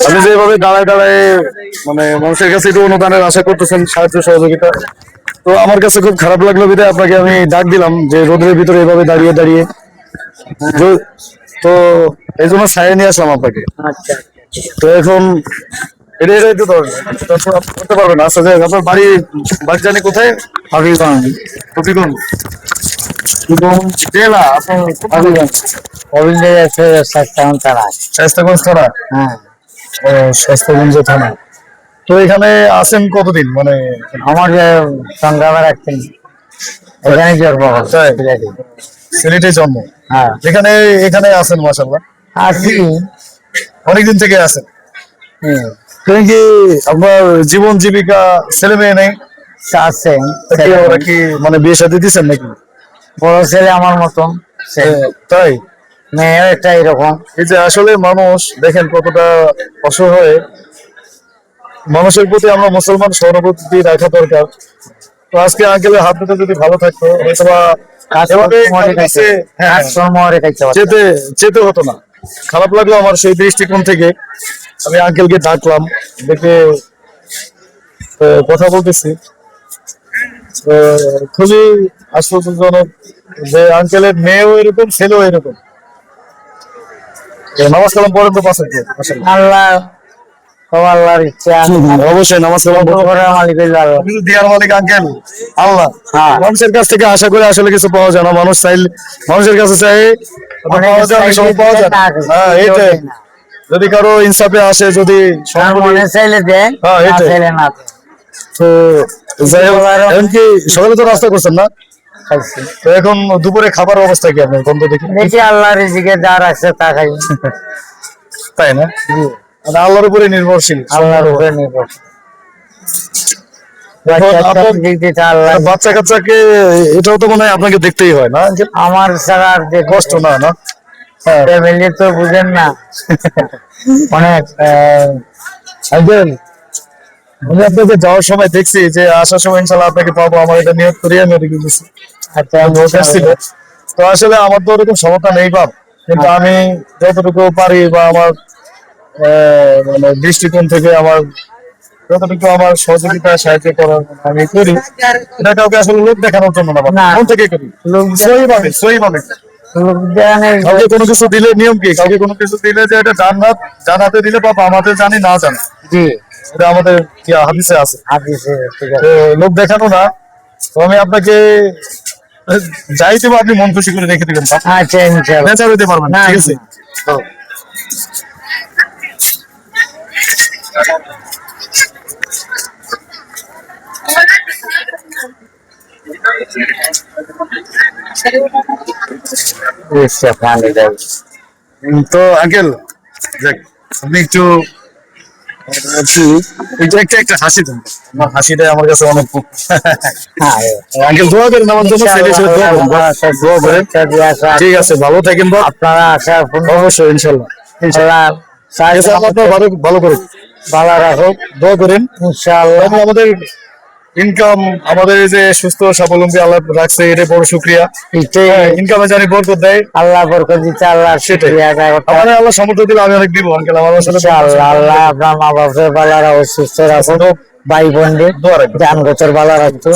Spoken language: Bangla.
আপনি যেভাবে দাঁড়ায় দাঁড়ায় মানে মানুষের কাছে একটু অনুদানের আশা করতেছেন সাহায্য সহযোগিতা তো আমার কাছে খুব খারাপ লাগল বিধায় আপনাকে আমি ডাক দিলাম যে রোদের ভিতরে এভাবে দাঁড়িয়ে দাঁড়িয়ে। তো- তো এই জন্য ছায়া নিয়ে আসলাম আপনাকে। আচ্ছা তো এখন এটা এটা একটু ধরেন করতে পারবেন আচ্ছা আপনার বাড়ি বাড়ি জানি কোথায়? হবিগঞ্জ হবিগঞ্জ হবিগঞ্জ জেলা অভিনয় আছে সাতটাউন স্বাস্থ্যগঞ্জ থানা হ্যাঁ। ও স্বাস্থ্যগঞ্জ থানা। তো এখানে আছেন কতদিন? মানে আমার সংগ্রামে রাখছেন এখানে জন্ম সিলেটে। জন্ম। হ্যাঁ। এখানে এখানে আছেন মাসাল্লাহ আছি। অনেকদিন থেকে আছেন? হুম, তুমি কি আপনার জীবন জীবিকা ছেলে মেয়ে নেই? আছে। কি মানে বিয়ে সাথে দিচ্ছেন নাকি? বড় ছেলে আমার মতন তাই? মেয়েও একটা এরকম। এই যে আসলে মানুষ দেখেন কতটা অসহায়। মানুষের প্রতি আমরা মুসলমান সহানুভূতি রাখা দরকার। তো আজকে আঙ্কেলের হাত দুটো যদি ভালো থাকতো অথবা হ্যাঁ, যেতে যেতে হতো না। খারাপ লাগল আমার সেই দৃষ্টিকোণ থেকে। আমি আঙ্কেলকে ডাকলাম দেখে কথা বলতেছি। খুবই আশ্চর্যজনক যে আঙ্কেলের মেয়েও এরকম ছেলেও এরকম। নামাজ কালাম পড়েন তো পাশে আল্লাহ সব আল্লাহর ইচ্ছা। অবশ্যই নামাজ কালাম বড় মালিক হইল আল্লাহ। কিন্তু দিয়ার মালিক আঙ্কেল আল্লাহ। হ্যাঁ। মানুষের কাছ থেকে আশা করে আসলে কিছু পাওয়া যায় না মানুষ চাইল মানুষের কাছে চাই পাওয়া যায়, অনেক পাওয়া যায়। হ্যাঁ এইটাই। যদি কারও ইনসাফে আসে যদি তার মনে চাইলে দেয় হ্যাঁ, না এটাই। না তো যাই হোক সকালে তো রাস্তা করছেন না? খাইছি। তো এখন দুপুরে খাবার অবস্থা কি আপনার? বন্ধ দেখি। দেখি আল্লাহ রিজিকে যা রাখছে তা খাই। তাই না? মানে আল্লাহর উপরে নির্ভরশীল। আল্লাহর উপরে নির্ভর এখন বাচ্চা কাচ্চা দিক দিতে আল্লাহ আর বাচ্চা কাচ্চাকে এটাও তো মনে হয় আপনাকে দেখতেই হয় না? আমার ছাড়া আর যে কষ্ট না না? হ্যাঁ। ফ্যামিলি তো বুঝেন না। অনেক আমি আপনাকে যাওয়ার সময় দেখছি যে আসার সময় ইনশাল্লাহ আপনাকে পাবো আমার এটা নিয়োগ করিয়ে আমি আচ্ছা লোক আসছিল তো আসলে আমার তো ওরকম ক্ষমতা নেই বাপ কিন্তু আমি যতটুকু পারি বা আমার মানে দৃষ্টিকোণ থেকে আমার যতটুকু আমার সহযোগিতা সাহায্য করার আমি করি এটা কাউকে আসলে লোক দেখানোর জন্য না মন থেকে করি। লোক সই ভাবে সই ভাবে লোক দেখানোর কাউকে কোনো কিছু দিলে নিয়ম কি? কাউকে কোনো কিছু দিলে যে এটা জান্নাত জানাতে দিলে বাবা আমাদের জানি না জানি। জি। এটা আমাদের কি হাদিসে আছে? হাদিসে লোক দেখানো না। তো আমি আপনাকে যাই দেবো আপনি মন খুশি করে রেখে দিবেন। আচ্ছা ইনশাআল্লাহ নেচার হইতে পারবেন না, ঠিক আছে? দেবে উম, তো আঙ্কেল আপনি একটু একটু একটু একটা একটা হাসি দেন। আমার হাসিটা আমার কাছে অনেক হ্যাঁ আঙ্কেল দোয়া করেন আমার জন্য দোয়া করেন। বাপ। দোয়া করেন। ঠিক আছে ভালো থাকেন আপনারা অবশ্যই ইনশাল্লাহ ভালো ভালো করে ভালো রাখুক। দোয়া করেন। ইনশাআল্লাহ। এবং আমাদের ইনকাম আমাদের এই যে সুস্থ স্বাবলম্বী আল্লাহ রাখছে এটা বড় শুক্রিয়া। ইনকাম ইনকামে জানি বরকত দেয়। আল্লাহ বরকত দিতে আল্লাহ সেটাই। আমার আল্লাহ সমর্থ দিলে আমি অনেক দিব আঙ্কেল আমার সাথে আল্লাহ আল্লাহ আপনার মা বাপের বালারা সুস্থ রাখো ভাই বোনদের দোয়া জান গোচর বালা রাখতো।